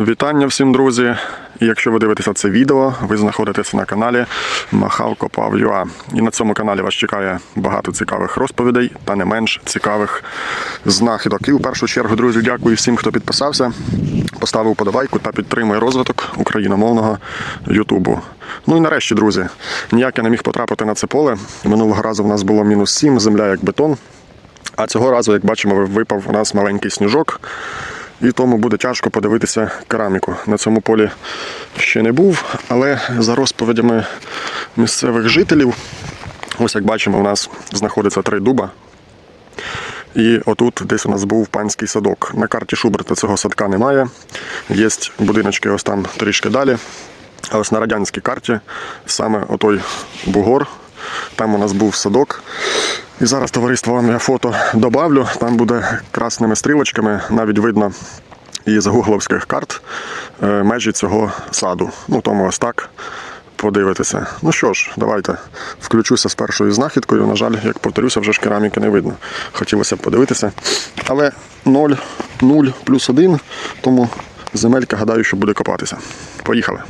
Вітання всім, друзі! Якщо ви дивитеся це відео, ви знаходитеся на каналі Махав Копав. І на цьому каналі вас чекає багато цікавих розповідей та не менш цікавих знахідок. І в першу чергу, друзі, дякую всім, хто підписався, поставив подобайку та підтримує розвиток україномовного Ютубу. Ну і нарешті, друзі, ніяк я не міг потрапити на це поле. Минулого разу в нас було мінус 7, земля як бетон. А цього разу, як бачимо, випав у нас маленький сніжок. І тому буде тяжко подивитися кераміку. На цьому полі ще не був, але за розповідями місцевих жителів, ось як бачимо, у нас знаходиться три дуба. І отут десь у нас був панський садок. На карті Шуберта цього садка немає. Є будиночки ось там трішки далі. А ось на радянській карті саме отой бугор, там у нас був садок. І зараз товариство вам я фото добавлю. Там буде красними стрілочками, навіть видно із гугловських карт е, межі цього саду. Ну, тому ось так подивитися. Ну що ж, давайте включуся з першою знахідкою. На жаль, як повторюся, вже ж кераміки не видно. Хотілося б подивитися. Але 0, 0 плюс 1, тому земелька, гадаю, що буде копатися. Поїхали.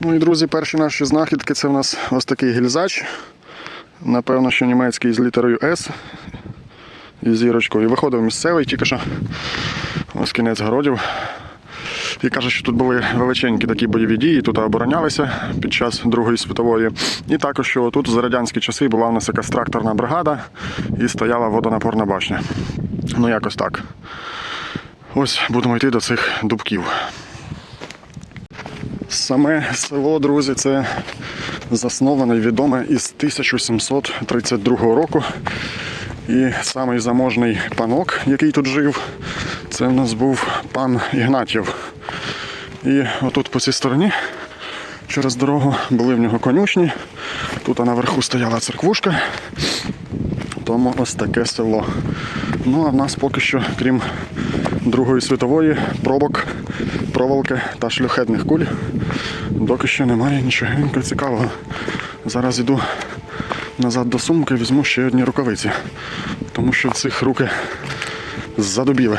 Ну і друзі, перші наші знахідки це в нас ось такий гільзач. Напевно, що німецький з літерою S і зірочкою. І Виходив місцевий, тільки що ось кінець городів. І каже, що тут були величенькі такі бойові дії, тут оборонялися під час Другої світової. І також, що тут за радянські часи була у нас якась тракторна бригада і стояла водонапорна башня. Ну, якось так. Ось будемо йти до цих дубків. Саме село, друзі, це засноване і відоме із 1732 року. І самий заможний панок, який тут жив, це в нас був пан Ігнатів. І отут по цій стороні, через дорогу, були в нього конюшні. Тут наверху стояла церквушка. Тому ось таке село. Ну а в нас поки що, крім Другої світової, пробок, проволоки та шляхетних куль, доки що немає нічого цікавого. Зараз йду назад до сумки, візьму ще одні рукавиці, тому що в цих руки задубіли.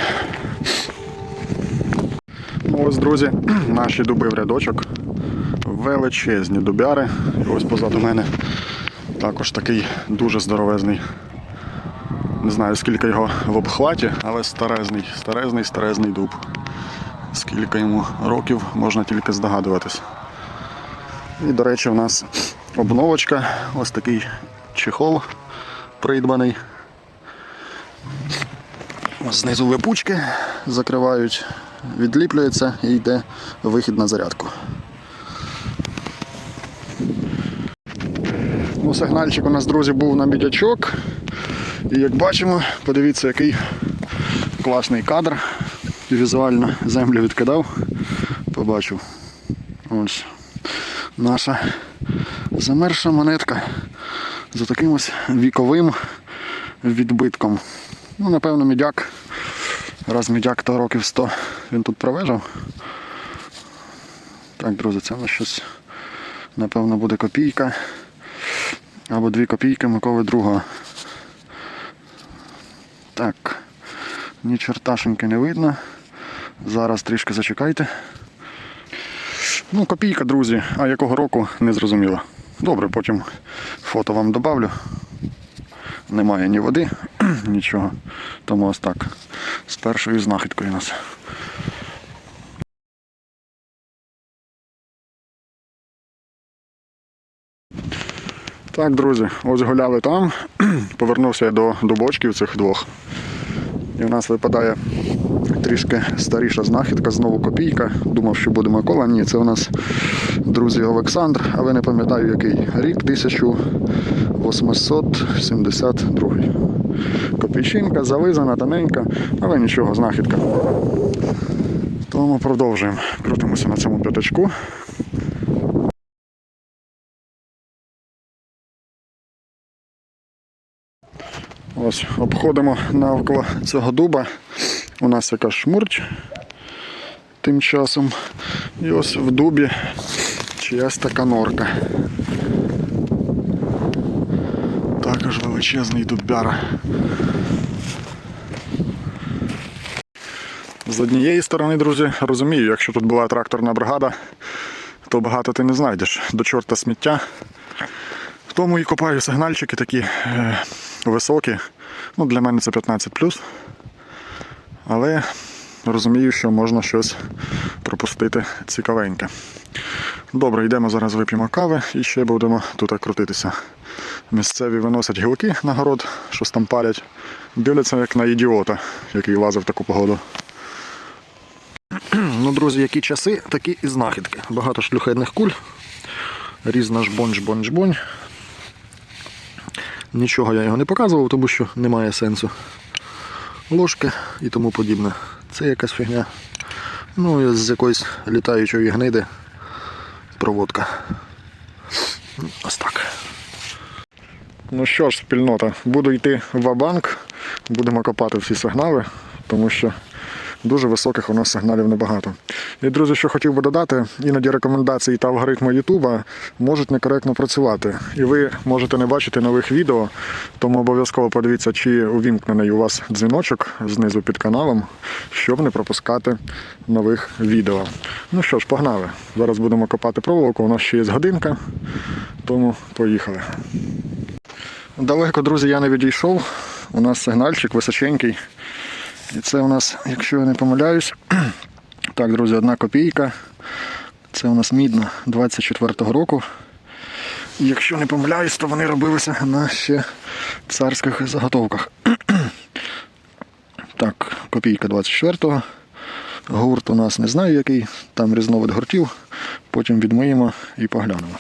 Ось, друзі, наші дуби в рядочок. Величезні дубяри. І ось позаду мене також такий дуже здоровезний. Не знаю скільки його в обхваті, але старезний, старезний, старезний дуб. Скільки йому років можна тільки здогадуватись. І, до речі, у нас обновочка, ось такий чехол придбаний. Ось знизу липучки закривають, відліплюється і йде вихід на зарядку. Ну, сигнальчик у нас, друзі, був на бідячок. І як бачимо, подивіться, який класний кадр. Візуально землю відкидав, побачив. Ось наша замерша монетка за таким ось віковим відбитком. Ну, напевно, мідяк. Раз мідяк то років 100 він тут провежав. Так, друзі, це у нас щось, напевно, буде копійка. Або дві копійки Миколи другого. Так, ні черташеньки не видно. Зараз трішки зачекайте. Ну, копійка, друзі, а якого року не зрозуміло. Добре, потім фото вам добавлю. Немає ні води, нічого. Тому ось так. З першою знахідкою у нас. Так, друзі, ось гуляли там. Повернувся я до дубочків цих двох. І в нас випадає трішки старіша знахідка, знову копійка. Думав, що буде Микола. Ні, це у нас друзі Олександр, але не пам'ятаю який рік, 1872. Копійчинка, зализана, тоненька, але нічого, знахідка. Тому продовжуємо. Крутимося на цьому п'ятачку. Ось обходимо навколо цього дуба. У нас якась шмурч тим часом. І ось в дубі чиясь така норка. Також величезний дубяра. З однієї сторони, друзі, розумію, якщо тут була тракторна бригада, то багато ти не знайдеш. До чорта сміття. Тому і копаю сигнальчики такі е, високі. Ну, для мене це 15 Але розумію, що можна щось пропустити цікавеньке. Добре, йдемо зараз вип'ємо кави і ще будемо тут крутитися. Місцеві виносять гілки на город, щось там палять. Дивляться як на ідіота, який лазив в таку погоду. Ну, друзі, які часи, такі і знахідки. Багато шлюхедних куль. Різна жбонь-жбонь-жбонь. Нічого я його не показував, тому що немає сенсу. Ложки і тому подібне. Це якась фігня. Ну і з якоїсь літаючої гниди проводка. Ось так. Ну що ж, спільнота, буду йти в банк будемо копати всі сигнали, тому що дуже високих у нас сигналів небагато. І, друзі, що хотів би додати, іноді рекомендації та алгоритми Ютуба можуть некоректно працювати. І ви можете не бачити нових відео, тому обов'язково подивіться, чи увімкнений у вас дзвіночок знизу під каналом, щоб не пропускати нових відео. Ну що ж, погнали. Зараз будемо копати проволоку, у нас ще є годинка, тому поїхали. Далеко, друзі, я не відійшов. У нас сигнальчик височенький. І це у нас, якщо я не помиляюсь, так, друзі, одна копійка. Це у нас мідна 24-го року. І якщо не помиляюсь, то вони робилися на ще царських заготовках. Так, копійка 24-го. Гурт у нас не знаю який, там різновид гуртів. Потім відмиємо і поглянемо.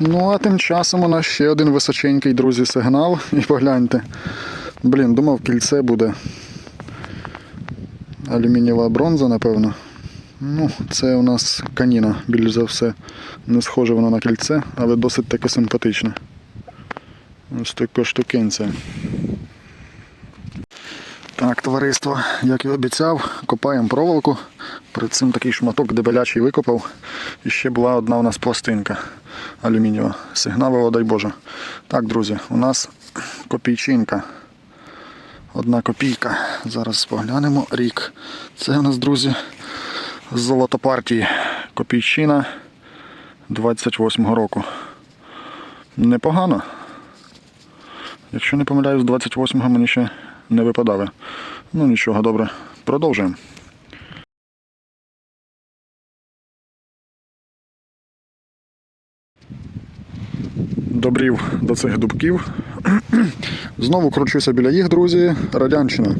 Ну, а тим часом у нас ще один височенький, друзі, сигнал. І погляньте. Блін, думав, кільце буде. Алюмінієва бронза, напевно. Ну, це у нас каніна, більш за все. Не схоже воно на кільце, але досить таке симпатичне. Ось така штукенця. Так, товариство, як і обіцяв, копаємо проволоку. Перед цим такий шматок дебелячий викопав. І ще була одна у нас пластинка алюмінієва. Сигналова, дай Боже. Так, друзі, у нас копійчинка. Одна копійка. Зараз поглянемо рік. Це у нас, друзі, з золотопартії. Копійчина 28-го року. Непогано. Якщо не помиляюсь, з 28-го мені ще не випадали. Ну нічого, добре. Продовжуємо. Добрів до цих дубків. Знову кручуся біля їх, друзі. Радянщина.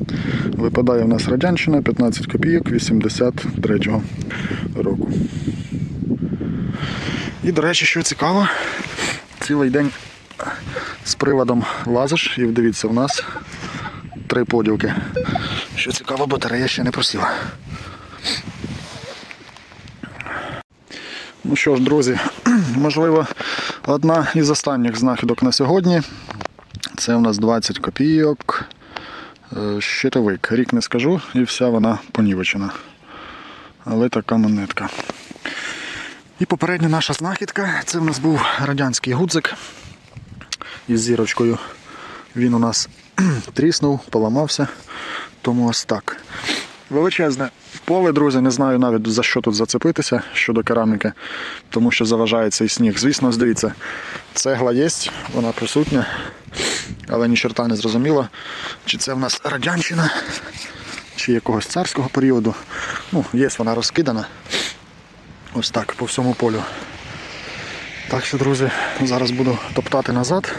Випадає в нас Радянщина 15 копійок 83-го року. І, до речі, що цікаво, цілий день з приводом лазиш і дивіться, в нас три поділки. Що цікаво, батарея ще не просіла. Ну що ж, друзі, можливо, одна із останніх знахідок на сьогодні. Це у нас 20 копійок. Е, Щитовик. Рік не скажу, і вся вона понівечена. Але така монетка. І попередня наша знахідка. Це в нас був радянський гудзик із зірочкою. Він у нас тріснув, поламався. Тому ось так. Величезне поле, друзі, не знаю навіть за що тут зацепитися щодо кераміки, тому що заважає цей сніг. Звісно, дивіться, цегла є, вона присутня, але ні чорта не зрозуміло, чи це в нас радянщина, чи якогось царського періоду. Ну, є вона розкидана. Ось так, по всьому полю. Так що, друзі, зараз буду топтати назад.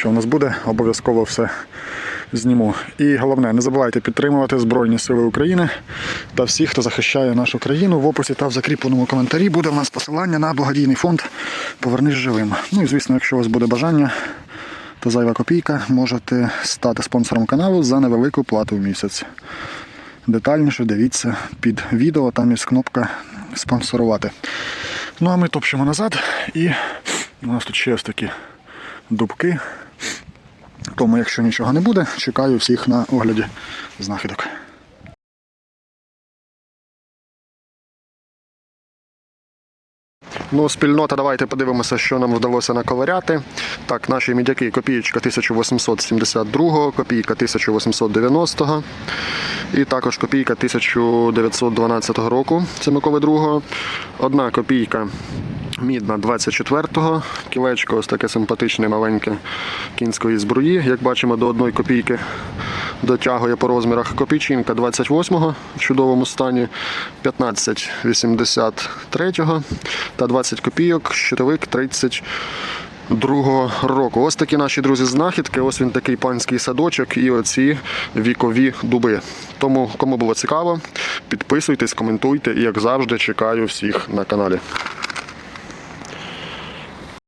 Що в нас буде, обов'язково все зніму. І головне, не забувайте підтримувати Збройні Сили України та всіх, хто захищає нашу країну. В описі та в закріпленому коментарі буде в нас посилання на благодійний фонд Повернись живим. Ну і звісно, якщо у вас буде бажання та зайва копійка, можете стати спонсором каналу за невелику плату в місяць. Детальніше дивіться під відео, там є кнопка спонсорувати. Ну а ми топчемо назад і у нас тут ще ось такі дубки. Тому, якщо нічого не буде, чекаю всіх на огляді знахідок. Ну, спільнота, давайте подивимося, що нам вдалося наковиряти. Так, наші мідяки копієчка 1872, копійка 1890 і також копійка 1912 року. Це Миколи II. Одна копійка мідна 24-го. Кілечко ось таке симпатичне маленьке кінської збруї. Як бачимо, до одної копійки дотягує по розмірах копійчинка 28-го в чудовому стані, 1583-го та 20 копійок, щитовик 30 другого року. Ось такі наші друзі знахідки. Ось він такий панський садочок і оці вікові дуби. Тому, кому було цікаво, підписуйтесь, коментуйте і, як завжди, чекаю всіх на каналі.